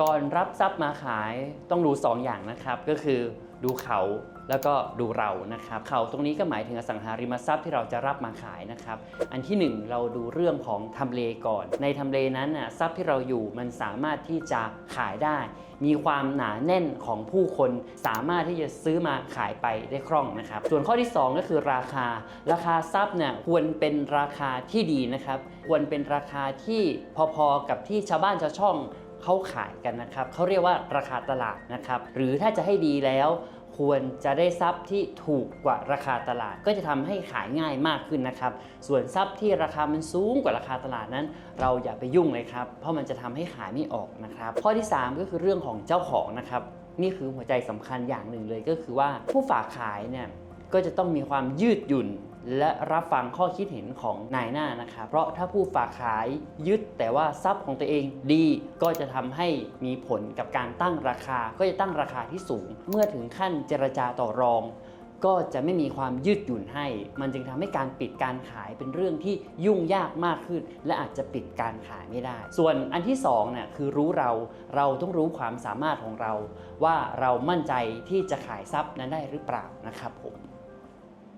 ก่อนรับทรัพย์มาขายต้องดู2ออย่างนะครับ ก็คือดูเขาแล้วก็ดูเรานะครับ เขาตรงนี้ก็หมายถึงอสังหาริมทรัพย์ที่เราจะรับมาขายนะครับ อันที่หนึ่งเราดูเรื่องของทำเลก่อน ในทำเลนั้นน่ะทรัพย์ที่เราอยู่มันสามารถที่จะขายได้ มีความหนาแน่นของผู้คน สามารถที่จะซื้อมาขายไปได้คล่องนะครับ ส่วนข้อที่ 2 ก็คือราคา ราคาทรัพย์เนี่ยควรเป็นราคาที่ดีนะครับ ควรเป็นราคาที่พอๆกับที่ชาวบ้านชาวช่อง เขาขายกันนะครับเขาเรียกว่าราคาตลาดนะครับหรือถ้าจะให้ดีแล้วควรจะได้ทรัพย์ที่ถูกกว่าราคาตลาด ก็จะทำให้ขายง่ายมากขึ้นนะครับ ส่วนทรัพย์ที่ราคามันสูงกว่าราคาตลาดนั้น เราอย่าไปยุ่งเลยครับ เพราะมันจะทำให้ขายไม่ออกนะครับ ข้อที่ 3 ก็คือเรื่องของเจ้าของนะครับ นี่คือหัวใจสำคัญอย่างหนึ่งเลยก็คือว่าผู้ฝากขายเนี่ยก็จะต้องมีความยืดหยุ่น และรับฟังข้อคิดเห็นของนายหน้านะครับ เพราะถ้าผู้ฝากขายยึดแต่ว่าทรัพย์ของตัวเองดีก็จะทำให้มีผลกับการตั้งราคา ก็จะตั้งราคาที่สูง เมื่อถึงขั้นเจรจาต่อรอง ก็จะไม่มีความยืดหยุ่นให้ มันจึงทำให้การปิดการขายเป็นเรื่องที่ยุ่งยากมากขึ้น และอาจจะปิดการขายไม่ได้ ส่วนอันที่สองเนี่ยคือรู้เรา เราต้องรู้ความสามารถของเรา ว่าเรามั่นใจที่จะขายทรัพย์นั้นได้หรือเปล่านะครับผม